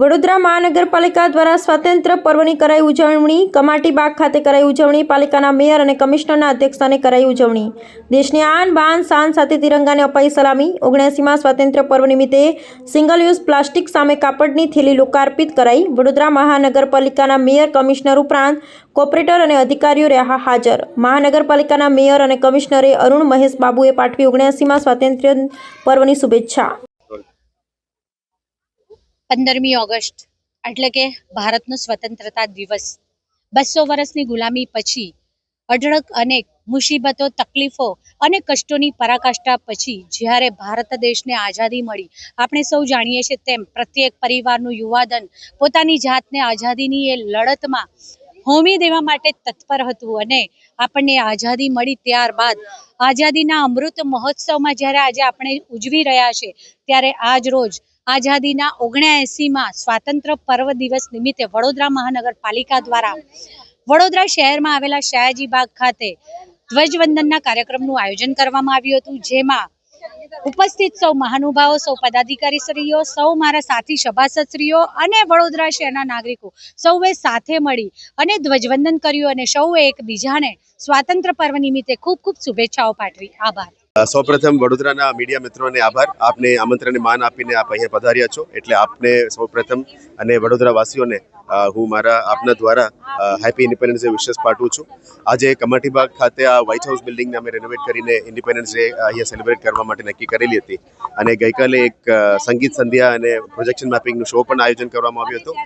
વડોદરા મહાનગરપાલિકા દ્વારા સ્વાતંત્ર્ય પર્વની કરાઈ ઉજવણી, કમાટી બાગ ખાતે કરાઈ ઉજવણી, પાલિકાના મેયર અને કમિશનરના અધ્યક્ષસ્થાને કરાઈ ઉજવણી. દેશની આન બાન શાન સાથે તિરંગાને અપાઈ સલામી. ઓગણસીમાં સ્વાતંત્ર્ય પર્વ નિમિત્તે સિંગલ યુઝ પ્લાસ્ટિક સામે કાપડની થેલી લોકાર્પિત કરાઈ. વડોદરા મહાનગરપાલિકાના મેયર, કમિશનર ઉપરાંત કોર્પોરેટર અને અધિકારીઓ રહ્યા હાજર. મહાનગરપાલિકાના મેયર અને કમિશનરે અરુણ મહેશ બાબુએ પાઠવી ઓગણસીમાં સ્વાતંત્ર્ય પર્વની શુભેચ્છા. પંદરમી ઓગસ્ટ, એટલે કે ભારતનો સ્વતંત્રતા દિવસ. બસો વર્ષની ગુલામી પછી અઢળક અનેક મુસીબતો, તકલીફો અને કષ્ટોની પરાકાષ્ઠા પછી જ્યારે ભારત દેશને આઝાદી મળી, આપણે સૌ જાણીએ છીએ તેમ પ્રત્યેક પરિવારનું યુવાધન પોતાની જાતને આઝાદીની એ લડતમાં હોમી દેવા માટે તત્પર હતું અને આપણને આઝાદી મળી ત્યારબાદ આઝાદીના અમૃત મહોત્સવમાં જ્યારે આજે આપણે ઉજવી રહ્યા છે ત્યારે આજ રોજ આઝાદીના ઓગણએંસીમાં સ્વાતંત્ર્ય પર્વ દિવસ નિમિત્તે વડોદરા મહાનગરપાલિકા દ્વારા વડોદરા શહેરમાં આવેલા શાયાજી બાગ ખાતે ધ્વજવંદનના કાર્યક્રમનું આયોજન કરવામાં આવ્યું હતું, જેમાં ઉપસ્થિત સૌ મહાનુભાવો સૌ પદાધિકારીશ્રીઓ સૌ મારા સાથી સભાસદશ્રીઓ અને વડોદરા શહેરના નાગરિકો સૌએ સાથે મળી અને ધ્વજવંદન કર્યું અને સૌએ એકબીજાને સ્વાતંત્ર પર્વ નિમિત્તે ખૂબ ખૂબ શુભેચ્છાઓ પાઠવી. આભાર. સૌપ્રથમ વડોદરાના મીડિયા મિત્રોને આભાર. આપને આમંત્રણને માન આપીને આપ અહીંયા પધાર્યા છો. એટલે આપને સૌપ્રથમ અને વડોદરા વાસીઓને અ, હું મારા આપના દ્વારા હેપી ઇન્ડિપેન્ડન્સ ડે વિશેષ પાઠવું છું. આજે કમાટીબાગ ખાતે આ વ્હાઇટ હાઉસ બિલ્ડિંગને અમે રેનોવેટ કરીને ઇન્ડિપેન્ડન્સ ડે અહીંયા સેલિબ્રેટ કરવા માટે નક્કી કરેલી હતી. અને ગઈકાલે એક સંગીત સંધ્યા અને પ્રોજેક્શન મેપિંગનું શો પણ આયોજન કરવામાં આવ્યું હતું.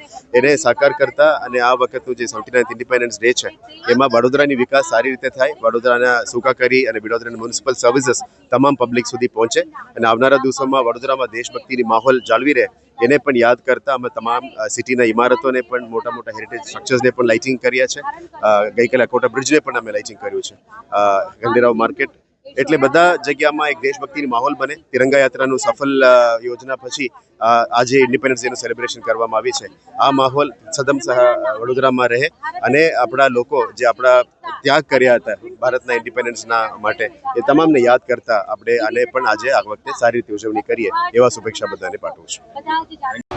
એને સાકાર કરતા અને આ વખતનું જે સેવન્ટી નાઇન્થ ઇન્ડિપેન્ડન્સ ડે છે, એમાં વડોદરાની વિકાસ સારી રીતે થાય, વડોદરાના સુકાકારી અને વડોદરાની મ્યુનિસિપલ સર્વિસીસ તમામ પબ્લિક સુધી પહોંચે અને આવનારા દિવસોમાં વડોદરામાં દેશભક્તિની માહોલ જાળવી રહે એને પણ યાદ કરતા અમે તમામ સિટીના ઇમારતોને પણ મોટા મોટા હેરિટેજ સ્ટ્રક્ચર્સને પણ લાઇટિંગ કર્યા છે. ગઈકાલે કોટા બ્રિજને પણ અમે લાઇટિંગ કર્યું છે. ગંડેરાવ માર્કેટ એટલે બધા જગ્યામાં એક દેશભક્તિનો માહોલ બને. તિરંગા યાત્રાનું સફળ યોજના પછી આજે ઇન્ડિપેન્ડન્સ ડેનું સેલિબ્રેશન કરવામાં આવી છે. આ માહોલ સદમ વડોદરામાં રહે અને આપણા લોકો જે આપણા ત્યાગ કર્યા હતા ભારતના ઇન્ડિપેન્ડન્સના માટે, એ તમામને યાદ કરતા આપણે આને પણ આજે આ વખતે સારી રીતે ઉજવણી કરીએ એવા શુભેચ્છા બધાને પાઠવું છું.